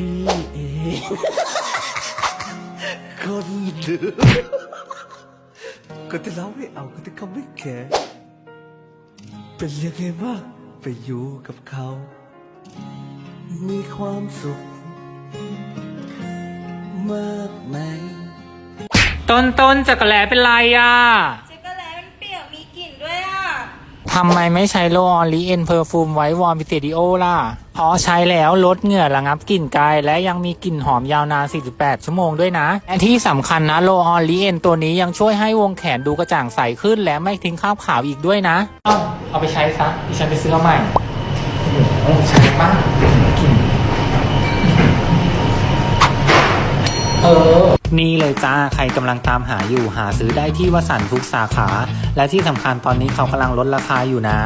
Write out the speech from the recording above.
พี่เองคนเดือก็จะเล่าไม่เอาก็จะเขาไม่แคร์เป็นยังไงบ้างไปอยู่กับเขา มีความสุข มากไหม ต้นต้นจักรแลเป็นไรอะ เจ๊ก็แล้วมันเปียกมีกลิ่นด้วยอะ ทำไมไม่ใช้โลออนลีเอ็นเพอร์ฟูมไว้วอร์มพิเศษดิโอล่ะเพราะใช้แล้วลดเหงื่อระงับกลิ่นกาย และยังมีกลิ่นหอมยาวนาน 48 ชั่วโมงด้วยนะและที่สำคัญนะโลออนลีเอ็นตัวนี้ยังช่วยให้วงแขนดูกระจ่างใสขึ้น และไม่ทิ้งคราบขาวอีกด้วยนะเอาเอาไปใช้ซะดิฉันไปซื้อมาใหม่โอ้ใช้มากกลิ่นเออ นี่เลยจ้า ใครกำลังตามหาอยู่หาซื้อได้ที่วสันทุกสาขา และที่สำคัญตอนนี้เขากำลังลดราคาอยู่นะ